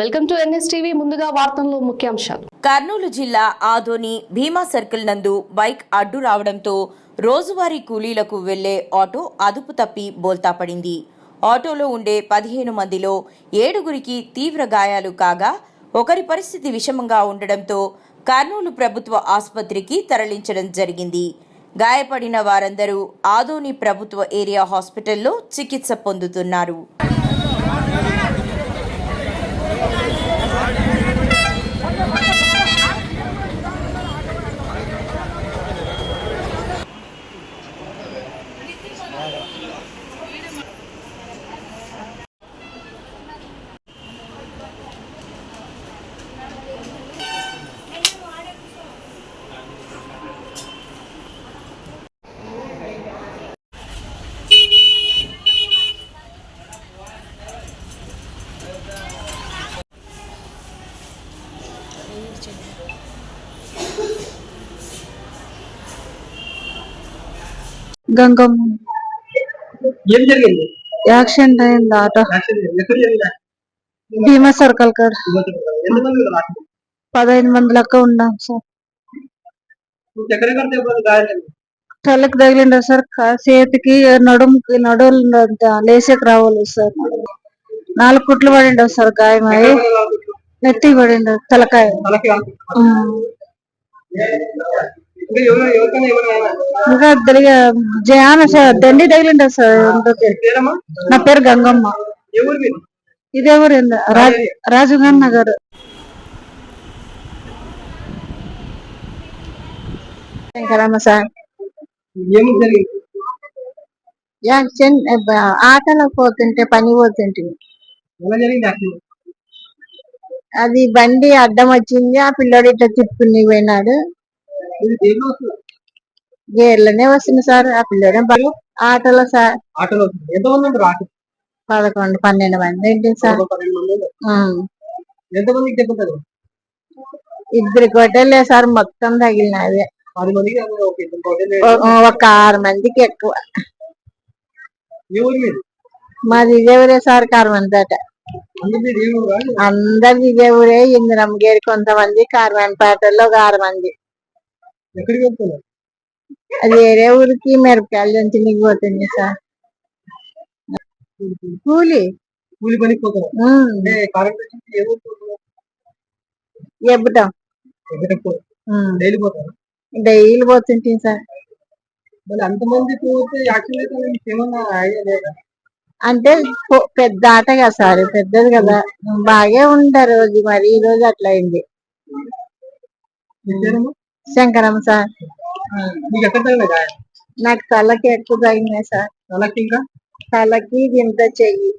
Welcome to NS TV ముందుగా వార్తల్లో ముఖ్యాంశాలు. కర్నూలు జిల్లా ఆదోని భీమా సర్కిల్ నందు బైక్ అడ్డు రావడంతో రోజువారీ కూలీలకు వెళ్ళే ఆటో అదుపు తప్పి బోల్తా పడింది. ఆటోలో ఉండే పదిహేను మందిలో ఏడుగురికి తీవ్ర గాయాలు కాగా ఒకరి పరిస్థితి విషమంగా ఉండడంతో కర్నూలు ప్రభుత్వ ఆసుపత్రికి తరలించడం జరిగింది. గాయపడిన వారందరూ ఆదోని ప్రభుత్వ ఏరియా హాస్పిటల్లో చికిత్స పొందుతున్నారు. గంగమ్మ. ఏం జరిగింది? యాక్సిడెంట్ అయింది ఆటో. భీమా సర్కిల్ కాడ? పదహైదు మంది లెక్క ఉన్నాం సార్. తలకి తగిలిండ సార్. చేతికి నడుముకి నడువులు లేసేకి రావాలి సార్. నాలుగు కుట్లు పడిండవు సార్ గాయం అయి నెత్తి పడిండు తలకాయ. ఇంకా తెలియ జయాన సార్ దండి తగిలిండ సార్ నా పేరు గంగమ్మ. ఇదే ఊరు రాజు రాజుగారి నగర్. సార్. ఆటలో పోతుంటే పని పోతుంటే అది బండి అడ్డం వచ్చింది. ఆ పిల్లోడు ఇట్లా తిప్పుకుని పోయినాడు. గేర్లోనే వస్తుంది సార్. ఆ పిల్లోడే ఆటోలో సార్ ఆటోలో పదకొండు పన్నెండు మంది ఏంటి సార్? ఇద్దరు కొట్టలే సార్. మొత్తం అందులో ఒక ఆరు మందికి ఎక్కువ. మాది? ఇదే ఊరే సార్. కార్మంతట అందరిది ఏ ఊరు కాదు అందరిది ఇదే ఊరే ఇందిరం గేరి కొంతమంది కార్మన్పేటలో ఒక ఆరు మంది. అది వేరే ఊరికి మిరపకాయలు దంచి పోతుంది సార్. కూలి. కూలి పోతారు? డైలీ పోతుంటాం సార్. అంతమంది అంటే పెద్ద ఆట కదా సార్ పెద్దది కదా. బాగే ఉంటారు రోజు మరి ఈ రోజు అట్లా అయింది. శంకరమ్మ సార్. నాకు తలకి ఎక్కువ తగినాయి సార్. తలకి ఇంత చెయ్యి.